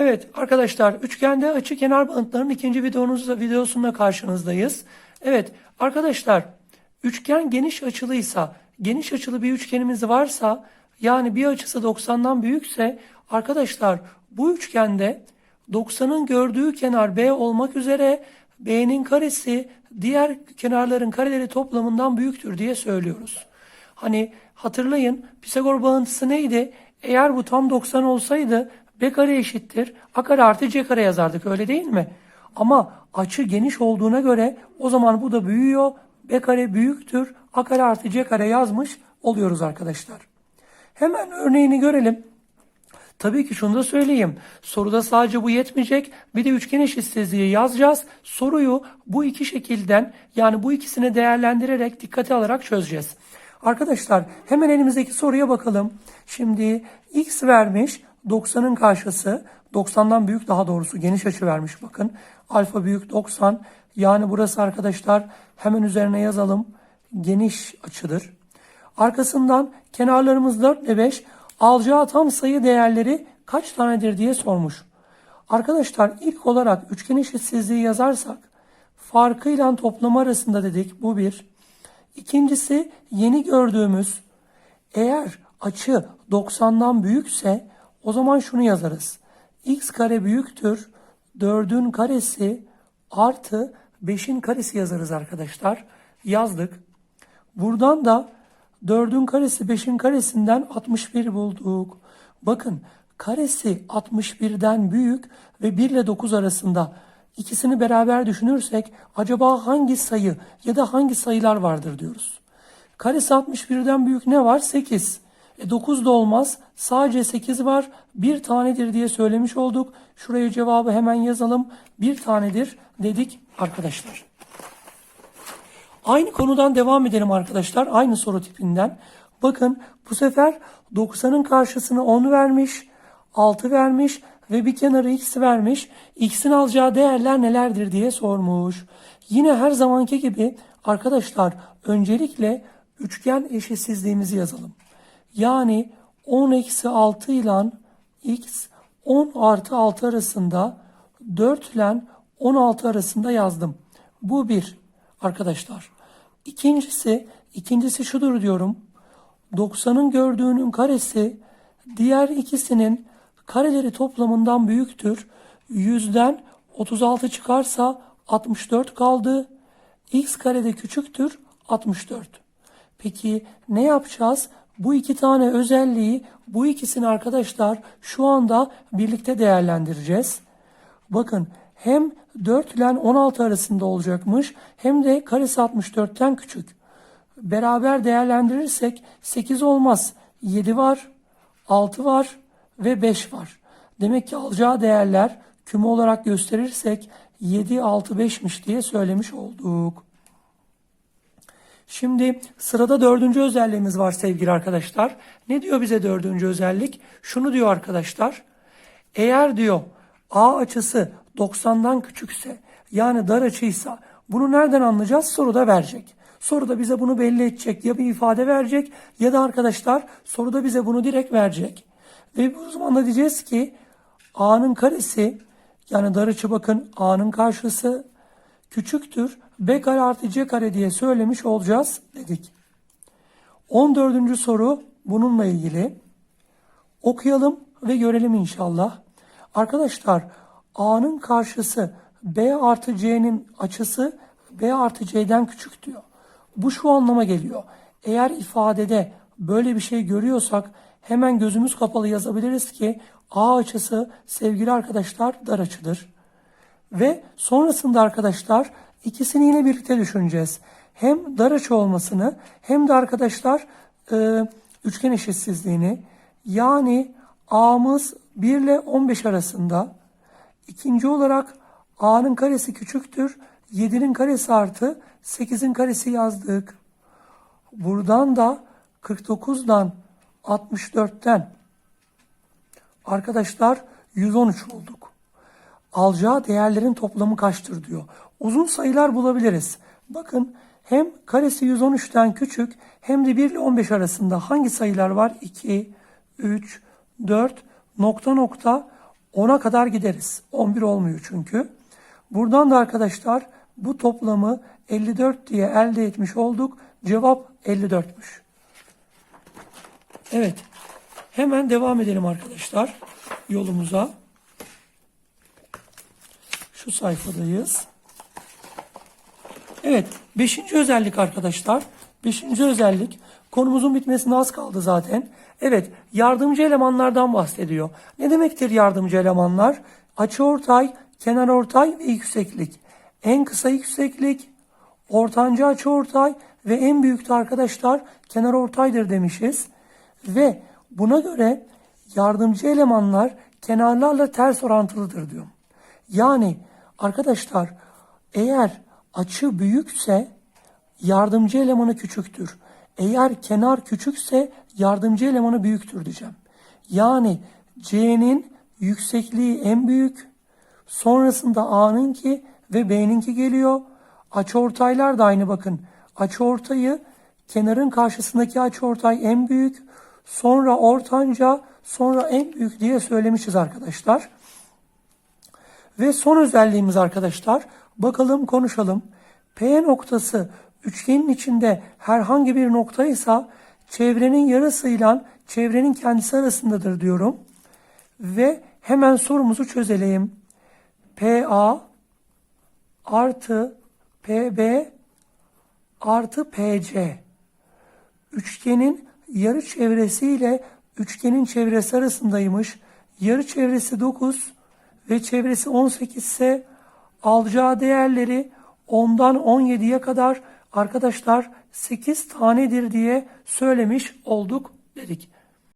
Evet arkadaşlar üçgende açı kenar bağıntılarının ikinci videonuzda, videosunda karşınızdayız. Evet arkadaşlar üçgen geniş açılıysa geniş açılı bir üçgenimiz varsa yani bir açısı 90'dan büyükse arkadaşlar bu üçgende 90'ın gördüğü kenar B olmak üzere B'nin karesi diğer kenarların kareleri toplamından büyüktür diye söylüyoruz. Hani hatırlayın Pisagor bağıntısı neydi? Eğer bu tam 90 olsaydı B kare eşittir A kare artı C kare yazardık öyle değil mi? Ama açı geniş olduğuna göre o zaman bu da büyüyor. B kare büyüktür. A kare artı C kare yazmış oluyoruz arkadaşlar. Hemen örneğini görelim. Tabii ki şunu da söyleyeyim. Soruda sadece bu yetmeyecek. Bir de üçgen eşitsizliği yazacağız. Soruyu bu iki şekilden yani bu ikisini değerlendirerek dikkate alarak çözeceğiz. Arkadaşlar hemen elimizdeki soruya bakalım. Şimdi x vermiş 90'ın karşısı 90'dan büyük daha doğrusu geniş açı vermiş bakın. Alfa büyük 90 yani burası arkadaşlar hemen üzerine yazalım. Geniş açıdır. Arkasından kenarlarımız 4 ve 5 alacağı tam sayı değerleri kaç tanedir diye sormuş. Arkadaşlar ilk olarak üçgen eşitsizliği yazarsak farkıyla toplama arasında dedik bu bir. İkincisi yeni gördüğümüz eğer açı 90'dan büyükse o zaman şunu yazarız. x kare büyüktür 4'ün karesi artı 5'in karesi yazarız arkadaşlar. Yazdık. Buradan da 4'ün karesi 5'in karesinden 61 bulduk. Bakın karesi 61'den büyük ve 1 ile 9 arasında ikisini beraber düşünürsek acaba hangi sayı ya da hangi sayılar vardır diyoruz. Karesi 61'den büyük ne var? 8. E 9 da olmaz. Sadece 8 var. Bir tanedir diye söylemiş olduk. Şuraya cevabı hemen yazalım. Bir tanedir dedik arkadaşlar. Aynı konudan devam edelim arkadaşlar. Aynı soru tipinden. Bakın bu sefer 90'ın karşısına 10 vermiş, 6 vermiş ve bir kenarı x vermiş. X'in alacağı değerler nelerdir diye sormuş. Yine her zamanki gibi arkadaşlar öncelikle üçgen eşitsizliğimizi yazalım. Yani 10 eksi 6 ile x 10 artı 6 arasında 4 ile 16 arasında yazdım. Bu bir arkadaşlar. İkincisi, ikincisi şudur diyorum. 90'ın gördüğünün karesi diğer ikisinin kareleri toplamından büyüktür. 100'den 36 çıkarsa 64 kaldı. x karede küçüktür 64. Peki ne yapacağız? Bu iki tane özelliği bu ikisini arkadaşlar şu anda birlikte değerlendireceğiz. Bakın hem 4 ile 16 arasında olacakmış hem de karesi 64'ten küçük. Beraber değerlendirirsek 8 olmaz. 7 var, 6 var ve 5 var. Demek ki alacağı değerler küme olarak gösterirsek 7, 6, 5'miş diye söylemiş olduk. Şimdi sırada dördüncü özelliğimiz var sevgili arkadaşlar. Ne diyor bize dördüncü özellik? Şunu diyor arkadaşlar. Eğer diyor A açısı 90'dan küçükse yani dar açıysa bunu nereden anlayacağız? Soruda verecek. Soruda bize bunu belli edecek. Ya bir ifade verecek ya da arkadaşlar soruda bize bunu direkt verecek. Ve bu zaman da diyeceğiz ki A'nın karesi yani dar açı bakın A'nın karşısı küçüktür. B kare artı C kare diye söylemiş olacağız dedik. 14. soru bununla ilgili. Okuyalım ve görelim inşallah. Arkadaşlar A'nın karşısı B artı C'nin açısı B artı C'den küçük diyor. Bu şu anlama geliyor. Eğer ifadede böyle bir şey görüyorsak hemen gözümüz kapalı yazabiliriz ki A açısı sevgili arkadaşlar dar açıdır. Ve sonrasında arkadaşlar ikisini yine birlikte düşüneceğiz. Hem dar açı olmasını hem de arkadaşlar e, üçgen eşitsizliğini yani A'mız 1 ile 15 arasında İkinci olarak A'nın karesi küçüktür. 7'nin karesi artı 8'in karesi yazdık. Buradan da 49'dan 64'ten arkadaşlar 113 bulduk. Alacağı değerlerin toplamı kaçtır diyor. Uzun sayılar bulabiliriz. Bakın hem karesi 113'ten küçük hem de 1 ile 15 arasında hangi sayılar var? 2, 3, 4, nokta nokta 10'a kadar gideriz. 11 olmuyor çünkü. Buradan da arkadaşlar bu toplamı 54 diye elde etmiş olduk. Cevap 54'müş. Evet. Hemen devam edelim arkadaşlar yolumuza. Şu sayfadayız. Evet. Beşinci özellik arkadaşlar. Beşinci özellik. Konumuzun bitmesine az kaldı zaten. Evet. Yardımcı elemanlardan bahsediyor. Ne demektir yardımcı elemanlar? Açıortay, kenarortay ve yükseklik. En kısa yükseklik, ortanca açıortay ve en büyük de arkadaşlar kenarortaydır demişiz. Ve buna göre yardımcı elemanlar kenarlarla ters orantılıdır diyor. Yani arkadaşlar eğer açı büyükse yardımcı elemanı küçüktür. Eğer kenar küçükse yardımcı elemanı büyüktür diyeceğim. Yani C'nin yüksekliği en büyük, sonrasında A'nınki ve B'ninki geliyor. Açıortaylar da aynı bakın. Açıortayı kenarın karşısındaki açıortay en büyük, sonra ortanca, sonra en büyük diye söylemişiz arkadaşlar. Ve son özelliğimiz arkadaşlar, bakalım konuşalım. P noktası üçgenin içinde herhangi bir noktaysa çevrenin yarısıyla çevrenin kendisi arasındadır diyorum. Ve hemen sorumuzu çözelim. PA artı PB artı PC. Üçgenin yarı çevresi ile üçgenin çevresi arasındaymış. Yarı çevresi 9 ve çevresi 18 ise alacağı değerleri 10'dan 17'ye kadar arkadaşlar 8 tanedir diye söylemiş olduk dedik.